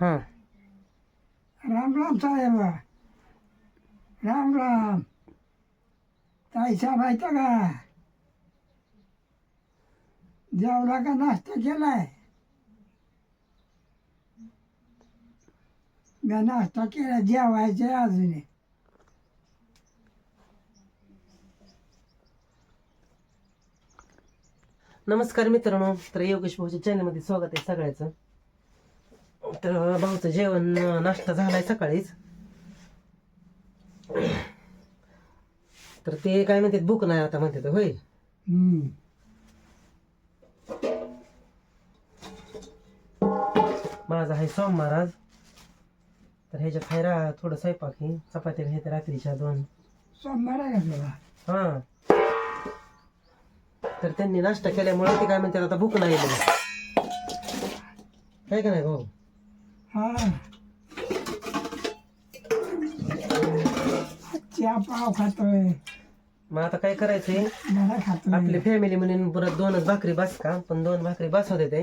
हां. राम राम साहेब. राम राम. ताई साहेब आहेत का? जेवला का नाश्ता केलाय? मी नाश्ता केला जेवायचे अजून. नमस्कार मित्रांनो तर योगेश भाऊच्या चॅनलमध्ये स्वागत आहे सगळ्याचं. तर भाऊचं जेवण नाश्ता झालाय सकाळीच. तर ते काय म्हणतात भूक नाही आता म्हणतात होय. माझा आहे सोमवार आज. तर ह्याच्यात आहे रा थोडं स्वयंपाक ही चपात्या आहेत रात्रीच्या दोन. सोमवार आहे हां. तर त्यांनी नाश्ता केल्यामुळे ते काय म्हणतात आता भूक नाही काय का नाही भाऊ? चहा पाव खातोय. मग आता काय करायचंय? मला खातोय. आपली फॅमिली म्हणून परत दोनच भाकरी बस का? पण दोन भाकरी बस होते ते.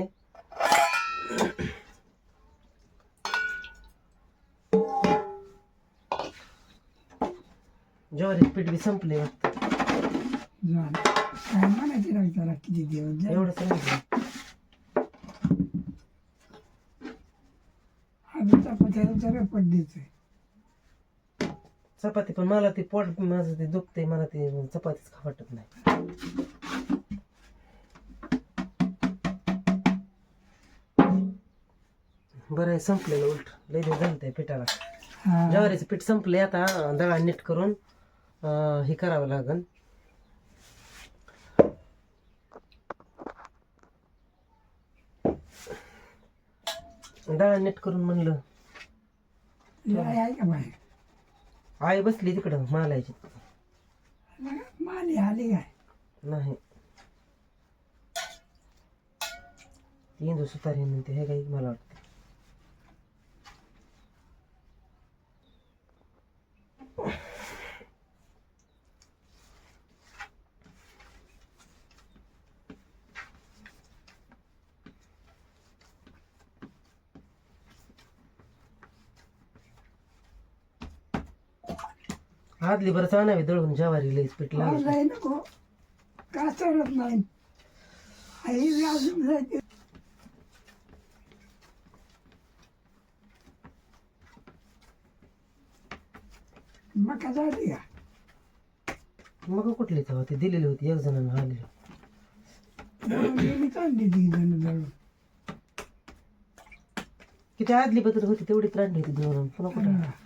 ज्वारी पीठ बी संपले वाटतं. झालं काय म्हणायचे ना त्याला किती दिवस झाले? एवढं सांगितलं. जरा चपाती पण मला ते पोट माझं ते दुखते मला ते चपातीच खा वाटत नाही. बरं आहे संपलेलं उलट. लय दिवस पिठाला. हा. ज्वारीचं पीठ संपले आता दळा नीट करून अं, हे करावं लागन. दळा नीट करून म्हणलं लय आहे का बाहेर आई बसली तिकडं मालायची माली आली काय? नाही. ती इंदू सुतारी म्हणते हे काही मला वाटतं? आदली बरं चाणावी दळून ज्वारी लईच पीठ लागलं. नाही नको का चालत नाही? आई बी अजून जायचे. मका झाली का? मग कुठली तेव्हा ती दिलेली होती एक जणांना मी ती जण किती आदली बदल होती तेवढी त्रांडली होती दळून पुन्हा कुठं?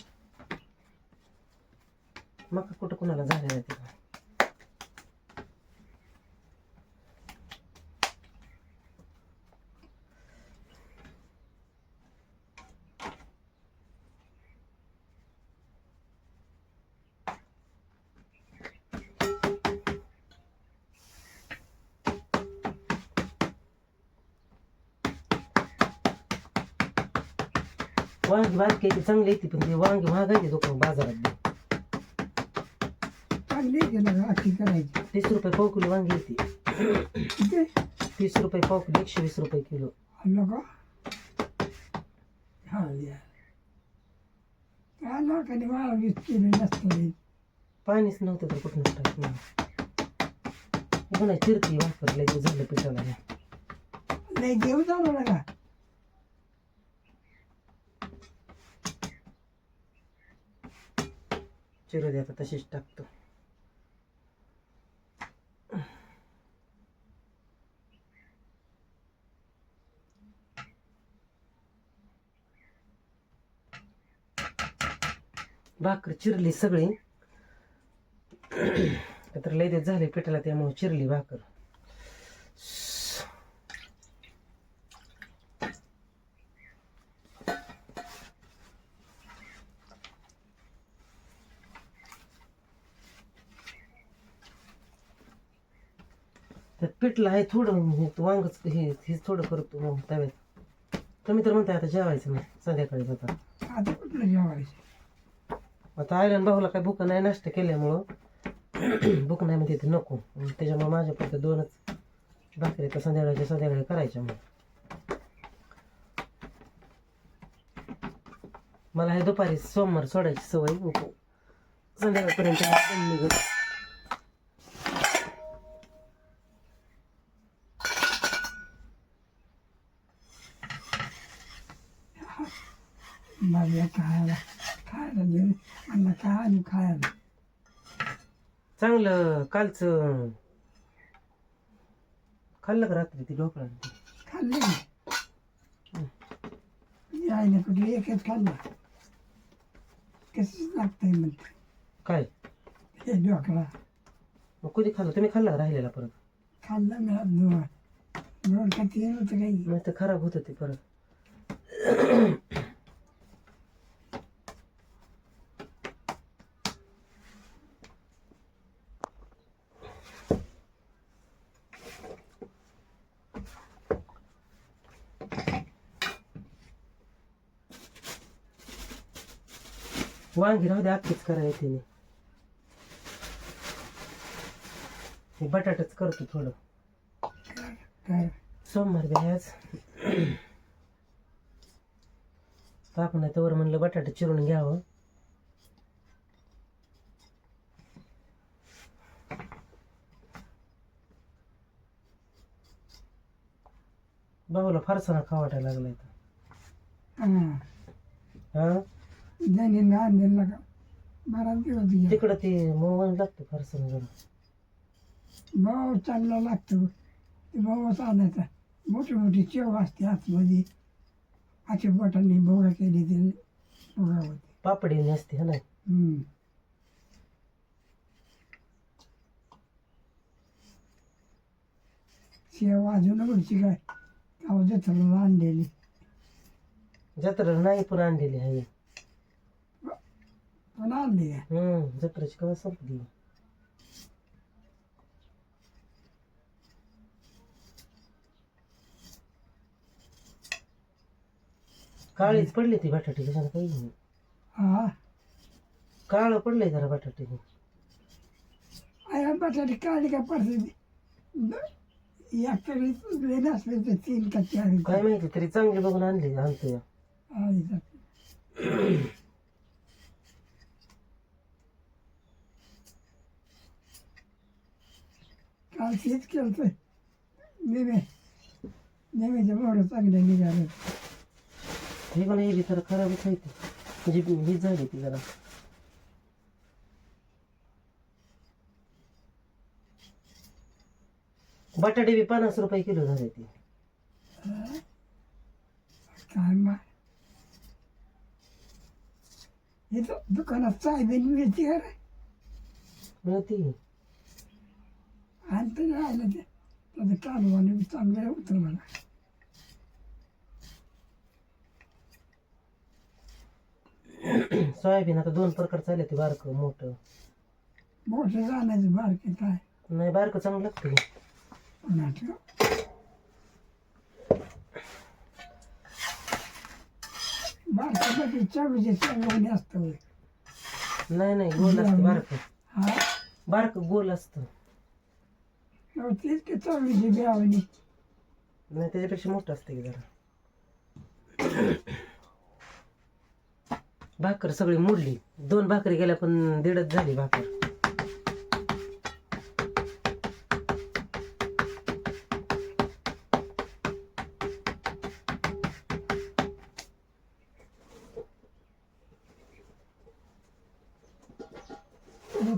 मग कुठं कुणाला झाले नाही तिला वांगी बारकी आहे ती चांगली येते पण ती वांगी महागायची दुकान बाजारात बी. चांगली आहे ना आखी करायची तीस रुपये पाव किलो वांगी येते तीस रुपये पाव किलो एकशे वीस रुपये किलो. हा पाणीच नव्हतं तर कुठं टाकलं चिरकी वापरले ते झालं पिठाला. हे. लय देऊ ना का चिरू दे आता तशीच टाकतो. भाकर चिरली सगळी. तर लय झाले पिठाला त्यामुळे चिरली भाकर. तर पिठलं आहे थोडं हे वांगच हे हेच थोडं करतो मग तव्यात. तुम्ही तर म्हणताय आता जेवायचं नाही संध्याकाळी जाता. आता कुठलं जेवायचं? आता आयरन भाऊला काय भूक नाही नाश्ता केल्यामुळं भूक नाही म्हणजे ते नको. मग त्याच्यामुळे माझ्या फक्त दोनच भाकरी तर संध्याकाळच्या संध्याकाळी करायच्या मग. मला हे दुपारी सोमवार सोडायची सवय नको संध्याकाळपर्यंत निघत खायला खायला काय आणि खायला चांगलं कालचं खाल्लं का रात्री ती ढोकळा? खाल्ले मी आईने कुठे एकच खाल्ला. कसंच लागतंय म्हणते. काय? हे ढोकळा. मग कधी खाल्लं? तुम्ही खाल्ला का राहिलेला परत? खाल्लं मी दोन. दोन तीन होतं काही. तर खराब होतं ते परत. वांगी राहू दे अख्खीच करा येते नाही हे बटाटाच करतो थोडं. काय? सोमवार बी आज. नाही तर म्हणलं बटाटा चिरून घ्यावं. भाऊला फारसा खा वाटायला लागलाय हां? लहान दिला का? बराच दिवस गेला. तिकडं ते मोहन लागतं जरा भाव चांगला लागतो. ते भावच आणायचा मोठी मोठी चेव असते आतमध्ये. अशी बोटांनी भोगा केली ते भोगा होते पापडी असते हा ना? हम्म. शेव अजून उडची काय? गाव जत्रेला आणलेली. जत्रा नाही पण आणलेली आहे. पण आणली आहे. हम्म जत्राची कवा संपली? काळीच पडली ती बटाटी काही नाही. हा. काळ पडलंय जरा बटाटे आया बटाटे काढली का पडते तुझले नसले तर तीन का चार. काय माहिती तरी चांगली बघून आणली आणतो या आई जाते. काल तेच केलं तर नेमे नेहमीच्या मोठं चांगलं निघालं. हे पण हे जरा खराबच आहे ती. म्हणजे ही झाली ती जरा. बटाटे बी पन्नास रुपये किलो झाले ती. काय मा इथं दुकानात चाय बिन मिळते का रे? मिळती. आणि ते राहिलं ते? त्याचं कालवाने चांगलं उतर मला सोयाबीन आता दोन प्रकार चालले ते बारकं मोठं. मोठं जाण्याचं बारके काय? नाही बारकं चांगलं लागतं कोणाचं बारकामध्ये चवीचे चवणी असतं होय. नाही नाही गोल असतं बारकं. हा? बारकं गोल असतं. तेच की चवीची ब्यावणी नाही त्याच्यापेक्षा मोठं असतं की जरा भाकर सगळी मोडली दोन भाकरी गेल्या पण दीडच झाली भाकर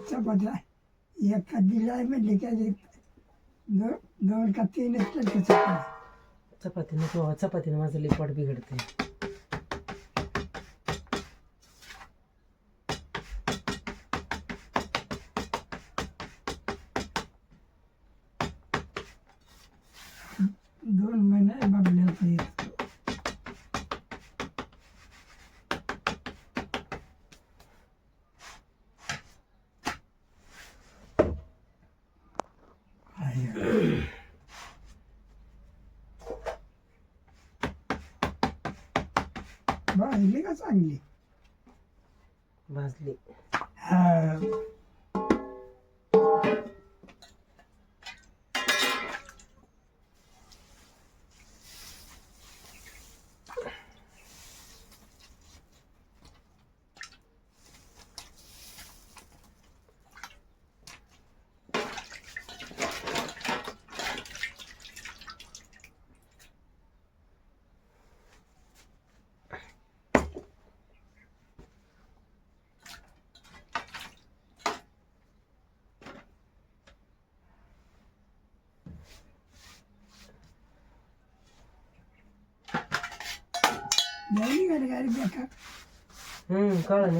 चपात्या एका दिलाय म्हणले की आधी दो दोन का तीन चपाती चपातीने चपातीने माझं लिपाट बिघडते दोन महिने बघण्याचा येतो आहे. भाजली का चांगली भाजली हा. नाही गाडी गाडी बेकार हम्म काळं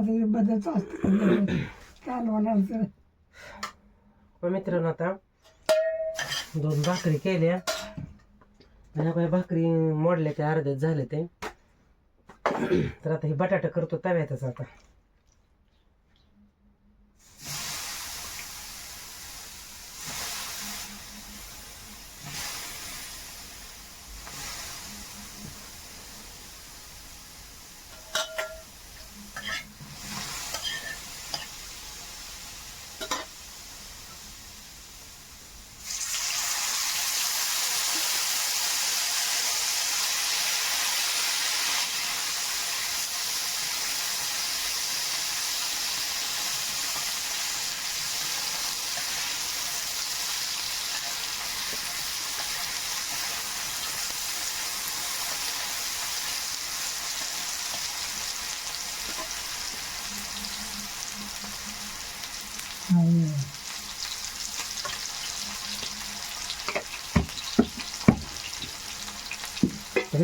आता बदलच असतं काल मग हो मित्रांनो आता दोन भाकरी केल्या. आणि काही भाकरी मोडल्या त्या अर्ध्यात झाले ते. तर आता हे बटाटा करतो तव्यातच आता आहे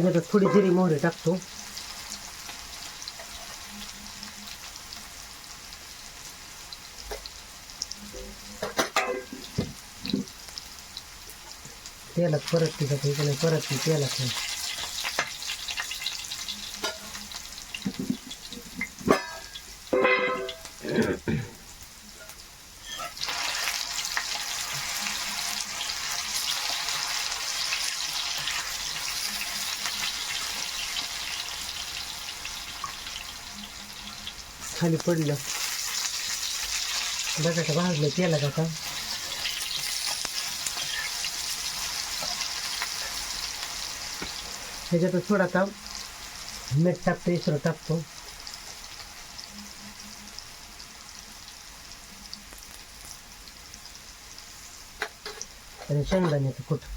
त्याच्यात थोडी जिरी मोहरी टाकतो. तेलात परत ती? परत ती तेलात. नाही खाली पडलं. बटाटा भाजलं तेलात का ह्याच्यात थोडा आता मीठ टाकतो इसरो टाकतो. आणि शेंगदाण्याचं कुठं?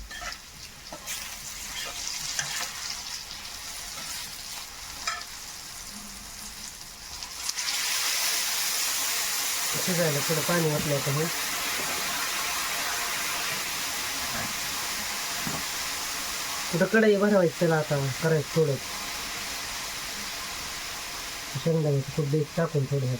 शिजायला थोडं पाणी घातलं होतं हे कुठं कढई भरवायची त्याला आता करायचं थोडं. शेंगदाण्याचं खूप देश टाकून थोडं.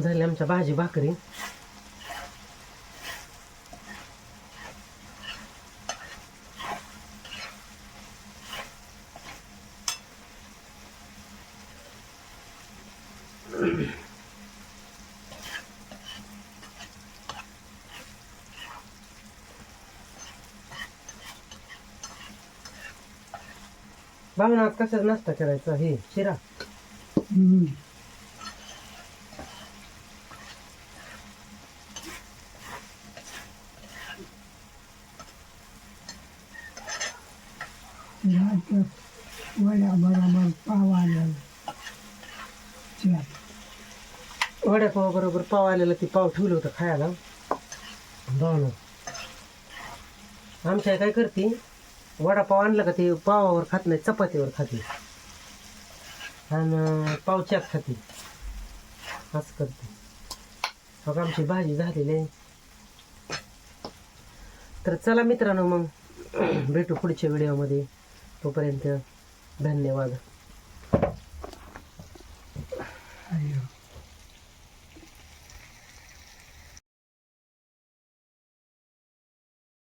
झाली आमच्या भाजी भाकरी. भावना कसं नसतं करायचा हे? शिरा? वड्यापाव बरोबर पाव आलेला ते पाव ठेवलं होतं खायला. भावना आमच्या आई काय करते? वडापाव आणला का ते पावावर खात नाही चपातीवर खाते. आणि पाव चात खाते. असं करते. मग आमची भाजी झालेली आहे. तर चला मित्रांनो मग भेटू पुढच्या व्हिडिओमध्ये. तोपर्यंत धन्यवाद.